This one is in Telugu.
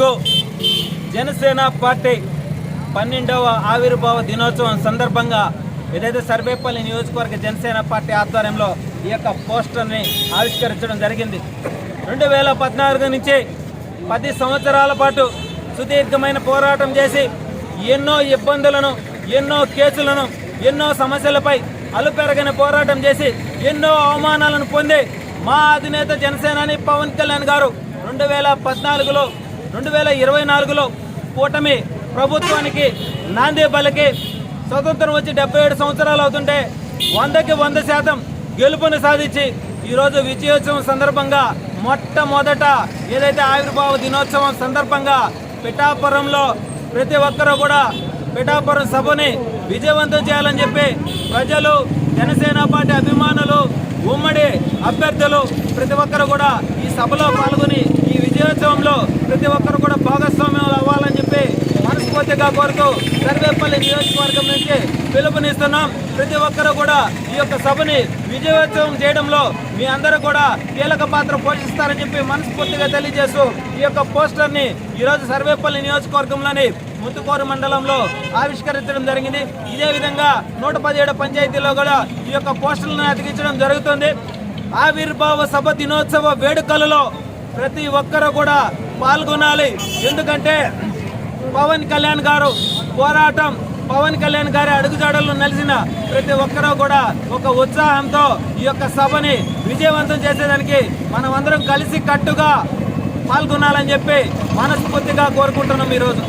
తెలుగు జనసేన పార్టీ పన్నెండవ ఆవిర్భావ దినోత్సవం సందర్భంగా ఏదైతే సర్వేపల్లి నియోజకవర్గ జనసేన పార్టీ ఆధ్వర్యంలో ఈ యొక్క పోస్టర్ని ఆవిష్కరించడం జరిగింది. రెండు వేల పద్నాలుగు నుంచి పది సంవత్సరాల పాటు సుదీర్ఘమైన పోరాటం చేసి ఎన్నో ఇబ్బందులను ఎన్నో కేసులను ఎన్నో సమస్యలపై అలుపెరగని పోరాటం చేసి ఎన్నో అవమానాలను పొంది మా అధినేత జనసేనాని పవన్ కళ్యాణ్ గారు రెండు వేల పద్నాలుగులో రెండు వేల ఇరవై నాలుగులో కూటమి ప్రభుత్వానికి నాంది పలికి స్వతంత్రం వచ్చి డెబ్బై ఏడు సంవత్సరాలు అవుతుంటే వందకి వంద శాతం గెలుపుని సాధించి ఈరోజు విజయోత్సవం సందర్భంగా మొట్టమొదట ఏదైతే ఆవిర్భావ దినోత్సవం సందర్భంగా పిఠాపురంలో ప్రతి ఒక్కరూ కూడా పిఠాపురం సభని విజయవంతం చేయాలని చెప్పి ప్రజలు జనసేన పార్టీ అభిమానులు ఉమ్మడి అభ్యర్థులు ప్రతి ఒక్కరు కూడా ఈ సభలో పాల్గొని ఈ విజయోత్సవంలో ప్రతి ఒక్కరు కూడా భాగస్వామ్యం అవ్వాలని చెప్పి మనస్ఫూర్తిగా కోరుతూ సర్వేపల్లి నియోజకవర్గం నుంచి పిలుపునిస్తున్నాం. ప్రతి ఒక్కరు కూడా ఈ యొక్క సభని విజయోత్సవం చేయడంలో మీ అందరూ కూడా కీలక పాత్ర పోషిస్తారని చెప్పి మనస్ఫూర్తిగా తెలియజేస్తూ ఈ యొక్క పోస్టర్ని ఈరోజు సర్వేపల్లి నియోజకవర్గంలోని ముత్తుకూరు మండలంలో ఆవిష్కరించడం జరిగింది. ఇదే విధంగా నూట పదిహేడు పంచాయతీలో కూడా ఈ యొక్క పోస్టర్లను అతికించడం జరుగుతుంది. ఆవిర్భావ సభ దినోత్సవ వేడుకలలో ప్రతి ఒక్కరూ కూడా పాల్గొనాలి. ఎందుకంటే పవన్ కళ్యాణ్ గారు పోరాటం పవన్ కళ్యాణ్ గారి అడుగుజాడల్లో నలిసిన ప్రతి ఒక్కరూ కూడా ఒక ఉత్సాహంతో ఈ యొక్క సభని విజయవంతం చేసేదానికి మనం కలిసి కట్టుగా పాల్గొనాలని చెప్పి మనస్ఫూర్తిగా కోరుకుంటున్నాం ఈరోజు.